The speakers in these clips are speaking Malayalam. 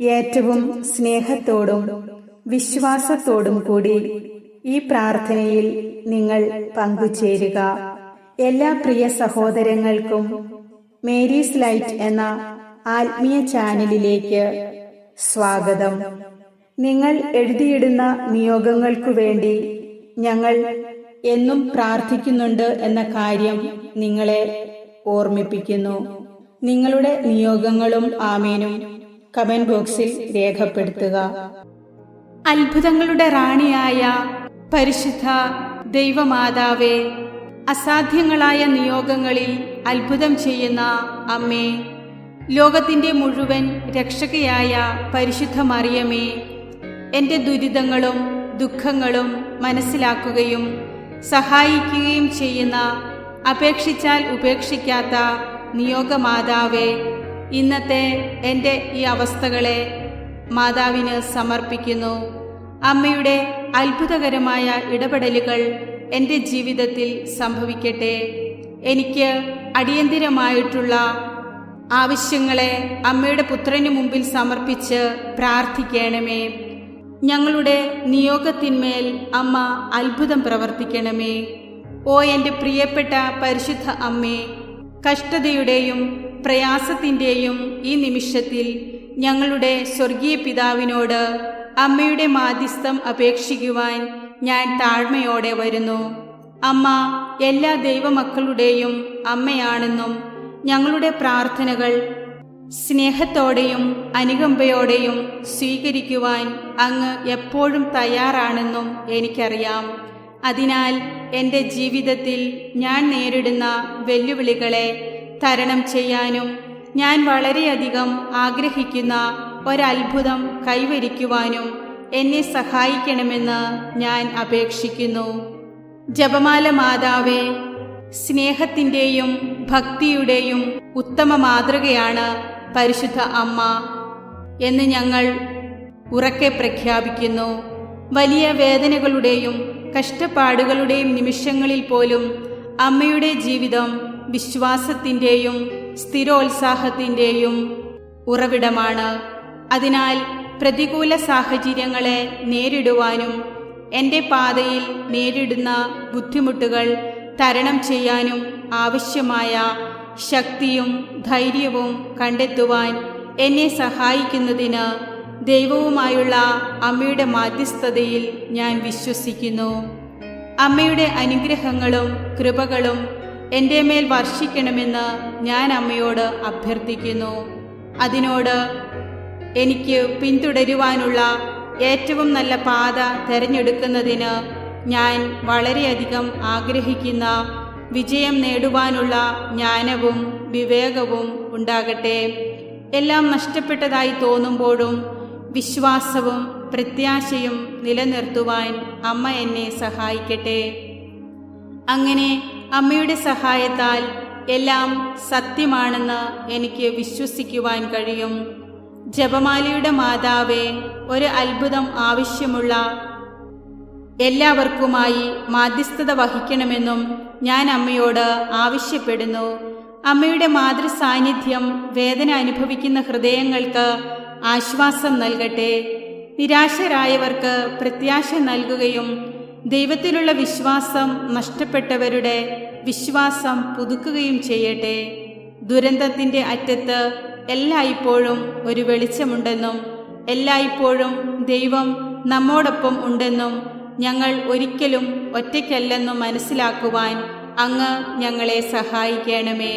ഏറ്റവും സ്നേഹത്തോടും വിശ്വാസത്തോടും കൂടി ഈ പ്രാർത്ഥനയിൽ നിങ്ങൾ പങ്കുചേരുക. എല്ലാ പ്രിയ സഹോദരങ്ങൾക്കും മേരീസ് ലൈറ്റ് എന്ന ആത്മീയ ചാനലിലേക്ക് സ്വാഗതം. നിങ്ങൾ എഴുതിയിടുന്ന നിയോഗങ്ങൾക്കു വേണ്ടി ഞങ്ങൾ എന്നും പ്രാർത്ഥിക്കുന്നുണ്ട് എന്ന കാര്യം നിങ്ങളെ ഓർമ്മിപ്പിക്കുന്നു. നിങ്ങളുടെ നിയോഗങ്ങളും ആമേനും കമന്റ് ബോക്സിൽ രേഖപ്പെടുത്തുക. അത്ഭുതങ്ങളുടെ റാണിയായ പരിശുദ്ധ ദൈവമാതാവേ അസാധ്യങ്ങളായ നിയോഗങ്ങളിൽ അത്ഭുതം ചെയ്യുന്ന അമ്മേ ലോകത്തിന്റെ മുഴുവൻ രക്ഷകയായ പരിശുദ്ധ മറിയമേ എന്റെ ദുരിതങ്ങളും ദുഃഖങ്ങളും മനസ്സിലാക്കുകയും സഹായിക്കുകയും ചെയ്യുന്ന അപേക്ഷിച്ചാൽ ഉപേക്ഷിക്കാത്ത നിയോഗമാതാവേ ഇന്നത്തെ എന്റെ ഈ അവസ്ഥകളെ മാതാവിന് സമർപ്പിക്കുന്നു. അമ്മയുടെ അത്ഭുതകരമായ ഇടപെടലുകൾ എന്റെ ജീവിതത്തിൽ സംഭവിക്കട്ടെ. എനിക്ക് അടിയന്തിരമായിട്ടുള്ള ആവശ്യങ്ങളെ അമ്മയുടെ പുത്രന് മുമ്പിൽ സമർപ്പിച്ച് പ്രാർത്ഥിക്കണമേ. ഞങ്ങളുടെ നിയോഗത്തിന്മേൽ അമ്മ അത്ഭുതം പ്രവർത്തിക്കണമേ. ഓ എന്റെ പ്രിയപ്പെട്ട പരിശുദ്ധ അമ്മേ കഷ്ടതയുടെയും പ്രയാസത്തിന്റെയും ഈ നിമിഷത്തിൽ ഞങ്ങളുടെ സ്വർഗീയ പിതാവിനോട് അമ്മയുടെ മാധ്യസ്ഥം അപേക്ഷിക്കുവാൻ ഞാൻ താഴ്മയോടെ വരുന്നു. അമ്മ എല്ലാ ദൈവമക്കളുടെയും അമ്മയാണെന്നും ഞങ്ങളുടെ പ്രാർത്ഥനകൾ സ്നേഹത്തോടെയും അനുകമ്പയോടെയും സ്വീകരിക്കുവാൻ അങ്ങ് എപ്പോഴും തയ്യാറാണെന്നും എനിക്കറിയാം. അതിനാൽ എന്റെ ജീവിതത്തിൽ ഞാൻ നേരിടുന്ന വെല്ലുവിളികളെ തരണം ചെയ്യാനും ഞാൻ വളരെയധികം ആഗ്രഹിക്കുന്ന ഒരത്ഭുതം കൈവരിക്കുവാനും എന്നെ സഹായിക്കണമെന്ന് ഞാൻ അപേക്ഷിക്കുന്നു. ജപമാല മാതാവേ സ്നേഹത്തിന്റെയും ഭക്തിയുടെയും ഉത്തമ മാതൃകയാണ് പരിശുദ്ധ അമ്മ എന്ന് ഞങ്ങൾ ഉറക്കെ പ്രഖ്യാപിക്കുന്നു. വലിയ വേദനകളുടെയും കഷ്ടപ്പാടുകളുടെയും നിമിഷങ്ങളിൽ പോലും അമ്മയുടെ ജീവിതം വിശ്വാസത്തിന്റെയും സ്ഥിരോത്സാഹത്തിന്റെയും ഉറവിടമാണ്. അതിനാൽ പ്രതികൂല സാഹചര്യങ്ങളെ നേരിടുവാനും എന്റെ പാതയിൽ നേരിടുന്ന ബുദ്ധിമുട്ടുകൾ തരണം ചെയ്യാനും ആവശ്യമായ ശക്തിയും ധൈര്യവും കണ്ടെത്തുവാൻ എന്നെ സഹായിക്കുന്നതിന് ദൈവവുമായുള്ള അമ്മയുടെ മാധ്യസ്ഥതയിൽ ഞാൻ വിശ്വസിക്കുന്നു. അമ്മയുടെ അനുഗ്രഹങ്ങളും കൃപകളും എന്റെ മേൽ വർഷിക്കണമെന്ന് ഞാൻ അമ്മയോട് അഭ്യർത്ഥിക്കുന്നു. അതിനോട് എനിക്ക് പിന്തുടരുവാനുള്ള ഏറ്റവും നല്ല പാത തിരഞ്ഞെടുക്കുന്നതിന് ഞാൻ വളരെയധികം ആഗ്രഹിക്കുന്ന വിജയം നേടുവാനുള്ള ജ്ഞാനവും വിവേകവും ഉണ്ടാകട്ടെ. എല്ലാം നഷ്ടപ്പെട്ടതായി തോന്നുമ്പോഴും വിശ്വാസവും പ്രത്യാശയും നിലനിർത്തുവാൻ അമ്മ എന്നെ സഹായിക്കട്ടെ. അങ്ങനെ അമ്മയുടെ സഹായത്താൽ എല്ലാം സത്യമാണെന്ന് എനിക്ക് വിശ്വസിക്കുവാൻ കഴിയും. ജപമാലയുടെ മാതാവേ ഒരു അത്ഭുതം ആവശ്യമുള്ള എല്ലാവർക്കുമായി മാധ്യസ്ഥത വഹിക്കണമെന്നും ഞാൻ അമ്മയോട് ആവശ്യപ്പെടുന്നു. അമ്മയുടെ മാതൃസാന്നിധ്യം വേദന അനുഭവിക്കുന്ന ഹൃദയങ്ങൾക്ക് ആശ്വാസം നൽകട്ടെ. നിരാശരായവർക്ക് പ്രത്യാശ നൽകുകയും ദൈവത്തിലുള്ള വിശ്വാസം നഷ്ടപ്പെട്ടവരുടെ വിശ്വാസം പുതുക്കുകയും ചെയ്യട്ടെ. ദുരന്തത്തിന്റെ അറ്റത്ത് എല്ലായ്പ്പോഴും ഒരു വെളിച്ചമുണ്ടെന്നും എല്ലായ്പ്പോഴും ദൈവം നമ്മോടൊപ്പം ഉണ്ടെന്നും ഞങ്ങൾ ഒരിക്കലും ഒറ്റയ്ക്കല്ലെന്നും മനസ്സിലാക്കുവാൻ അങ്ങ് ഞങ്ങളെ സഹായിക്കണമേ.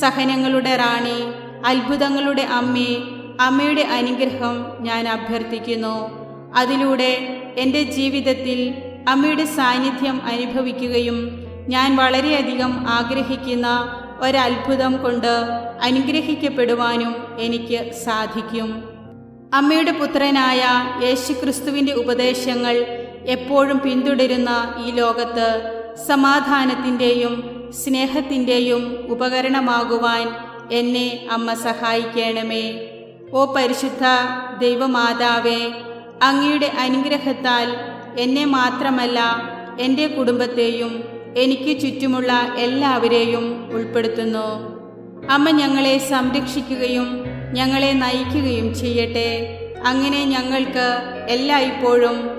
സഹനങ്ങളുടെ റാണി അത്ഭുതങ്ങളുടെ അമ്മേ അമ്മയുടെ അനുഗ്രഹം ഞാൻ അഭ്യർത്ഥിക്കുന്നു. അതിലൂടെ എന്റെ ജീവിതത്തിൽ അമ്മയുടെ സാന്നിധ്യം അനുഭവിക്കുകയും ഞാൻ വളരെയധികം ആഗ്രഹിക്കുന്ന ഒരത്ഭുതം കൊണ്ട് അനുഗ്രഹിക്കപ്പെടുവാനും എനിക്ക് സാധിക്കും. അമ്മയുടെ പുത്രനായ യേശുക്രിസ്തുവിന്റെ ഉപദേശങ്ങൾ എപ്പോഴും പിന്തുടരുന്ന ഈ ലോകത്ത് സമാധാനത്തിന്റെയും സ്നേഹത്തിന്റെയും ഉപകരണമാകുവാൻ എന്നെ അമ്മ സഹായിക്കണമേ. ഓ പരിശുദ്ധ ദൈവമാതാവേ അങ്ങയുടെ അനുഗ്രഹത്താൽ എന്നെ മാത്രമല്ല എന്റെ കുടുംബത്തെയും എനിക്ക് ചുറ്റുമുള്ള എല്ലാവരെയും ഉൾപ്പെടുത്തുന്നു. അമ്മ ഞങ്ങളെ സംരക്ഷിക്കുകയും ഞങ്ങളെ നയിക്കുകയും ചെയ്യട്ടെ. അങ്ങനെ ഞങ്ങൾക്ക് എല്ലായ്പ്പോഴും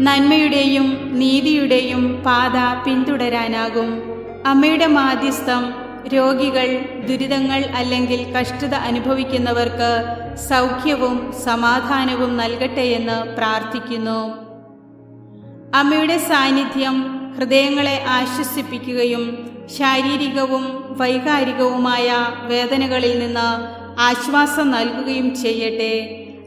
നന്മയുടെയും നീതിയുടെയും പാത പിന്തുടരാനാകും. അമ്മയുടെ മാധ്യസ്ഥം രോഗികൾ ദുരിതങ്ങൾ അല്ലെങ്കിൽ കഷ്ടത അനുഭവിക്കുന്നവർക്ക് സൗഖ്യവും സമാധാനവും നൽകട്ടെയെന്ന് പ്രാർത്ഥിക്കുന്നു. അമ്മയുടെ സാന്നിധ്യം ഹൃദയങ്ങളെ ആശ്വസിപ്പിക്കുകയും ശാരീരികവും വൈകാരികവുമായ വേദനകളിൽ നിന്ന് ആശ്വാസം നൽകുകയും ചെയ്യട്ടെ.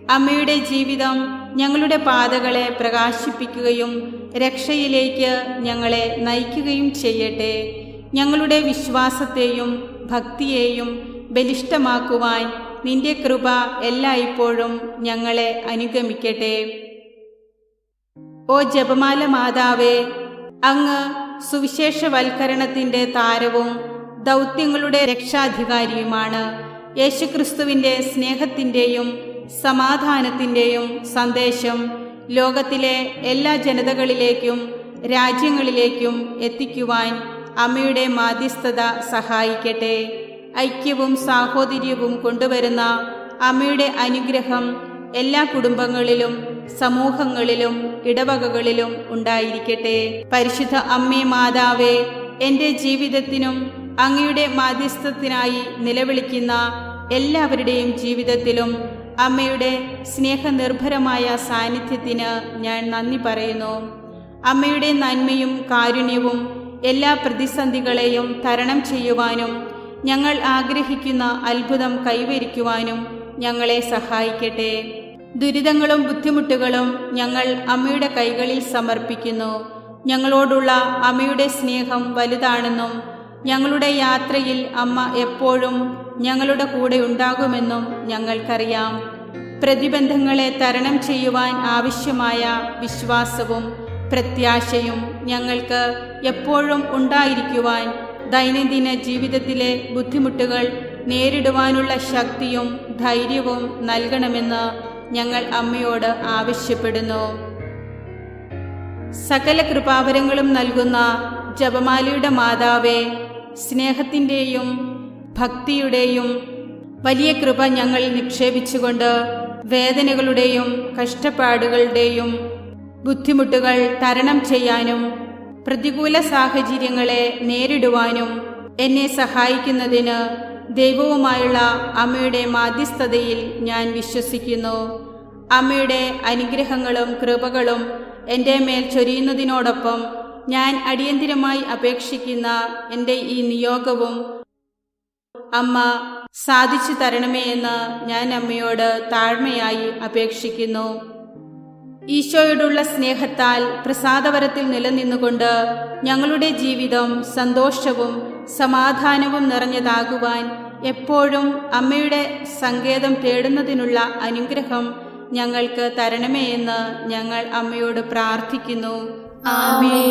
അമ്മയുടെ ജീവിതം ഞങ്ങളുടെ പാതകളെ പ്രകാശിപ്പിക്കുകയും രക്ഷയിലേക്ക് ഞങ്ങളെ നയിക്കുകയും ചെയ്യട്ടെ. ഞങ്ങളുടെ വിശ്വാസത്തെയും ഭക്തിയെയും ബലിഷ്ടമാക്കുവാൻ നിന്റെ കൃപ എല്ലായ്പ്പോഴും ഞങ്ങളെ അനുഗമിക്കട്ടെ. ഓ ജപമാല മാതാവേ അങ്ങ് സുവിശേഷവൽക്കരണത്തിന്റെ താരവും ദൗത്യങ്ങളുടെ രക്ഷാധികാരിയുമാണ്. യേശുക്രിസ്തുവിന്റെ സ്നേഹത്തിന്റെയും സമാധാനത്തിന്റെയും സന്ദേശം ലോകത്തിലെ എല്ലാ ജനതകളിലേക്കും രാജ്യങ്ങളിലേക്കും എത്തിക്കുവാൻ അമ്മയുടെ മാധ്യസ്ഥത സഹായിക്കട്ടെ. ഐക്യവും സാഹോദര്യവും കൊണ്ടുവരുന്ന അമ്മയുടെ അനുഗ്രഹം എല്ലാ കുടുംബങ്ങളിലും സമൂഹങ്ങളിലും ഇടവകകളിലും ഉണ്ടായിരിക്കട്ടെ. പരിശുദ്ധ അമ്മേ മാതാവേ എന്റെ ജീവിതത്തിനും അങ്ങയുടെ മാധ്യസ്ഥത്തിനായി നിലവിളിക്കുന്ന എല്ലാവരുടെയും ജീവിതത്തിലും അമ്മയുടെ സ്നേഹനിർഭരമായ സാന്നിധ്യത്തിന് ഞാൻ നന്ദി പറയുന്നു. അമ്മയുടെ നന്മയും കാരുണ്യവും എല്ലാ പ്രതിസന്ധികളെയും തരണം ചെയ്യുവാനും ഞങ്ങൾ ആഗ്രഹിക്കുന്ന അത്ഭുതം കൈവരിക്കുവാനും ഞങ്ങളെ സഹായിക്കട്ടെ. ദുരിതങ്ങളും ബുദ്ധിമുട്ടുകളും ഞങ്ങൾ അമ്മയുടെ കൈകളിൽ സമർപ്പിക്കുന്നു. ഞങ്ങളോടുള്ള അമ്മയുടെ സ്നേഹം വലുതാണെന്നും ഞങ്ങളുടെ യാത്രയിൽ അമ്മ എപ്പോഴും ഞങ്ങളുടെ കൂടെ ഉണ്ടാകുമെന്നും ഞങ്ങൾക്കറിയാം. പ്രതിബന്ധങ്ങളെ തരണം ചെയ്യുവാൻ ആവശ്യമായ വിശ്വാസവും പ്രത്യാശയും ഞങ്ങൾക്ക് എപ്പോഴും ഉണ്ടായിരിക്കുവാൻ ദൈനംദിന ജീവിതത്തിലെ ബുദ്ധിമുട്ടുകൾ നേരിടുവാനുള്ള ശക്തിയും ധൈര്യവും നൽകണമെന്ന് ഞങ്ങൾ അമ്മയോട് ആവശ്യപ്പെടുന്നു. സകല കൃപാവരങ്ങളും നൽകുന്ന ജപമാലയുടെ മാതാവേ സ്നേഹത്തിന്റെയും ഭക്തിയുടെയും വലിയ കൃപ ഞങ്ങൾ നിക്ഷേപിച്ചുകൊണ്ട് വേദനകളുടെയും കഷ്ടപ്പാടുകളുടെയും ബുദ്ധിമുട്ടുകൾ തരണം ചെയ്യാനും പ്രതികൂല സാഹചര്യങ്ങളെ നേരിടുവാനും എന്നെ സഹായിക്കുന്നതിന് ദൈവവുമായുള്ള അമ്മയുടെ മാധ്യസ്ഥതയിൽ ഞാൻ വിശ്വസിക്കുന്നു. അമ്മയുടെ അനുഗ്രഹങ്ങളും കൃപകളും എന്റെ മേൽ ചൊരിയുന്നതിനോടൊപ്പം ഞാൻ അടിയന്തിരമായി അപേക്ഷിക്കുന്ന എന്റെ ഈ നിയോഗവും അമ്മ സാധിച്ചു തരണമേ എന്ന് ഞാൻ അമ്മയോട് താഴ്മയായി അപേക്ഷിക്കുന്നു. ഈശോയോടുള്ള സ്നേഹത്താൽ പ്രസാദവരത്തിൽ നിലനിന്നുകൊണ്ട് ഞങ്ങളുടെ ജീവിതം സന്തോഷവും സമാധാനവും നിറഞ്ഞതാകുവാൻ എപ്പോഴും അമ്മയുടെ സങ്കേതം തേടുന്നതിനുള്ള അനുഗ്രഹം ഞങ്ങൾക്ക് തരണമേ എന്ന് ഞങ്ങൾ അമ്മയോട് പ്രാർത്ഥിക്കുന്നു. ആമേ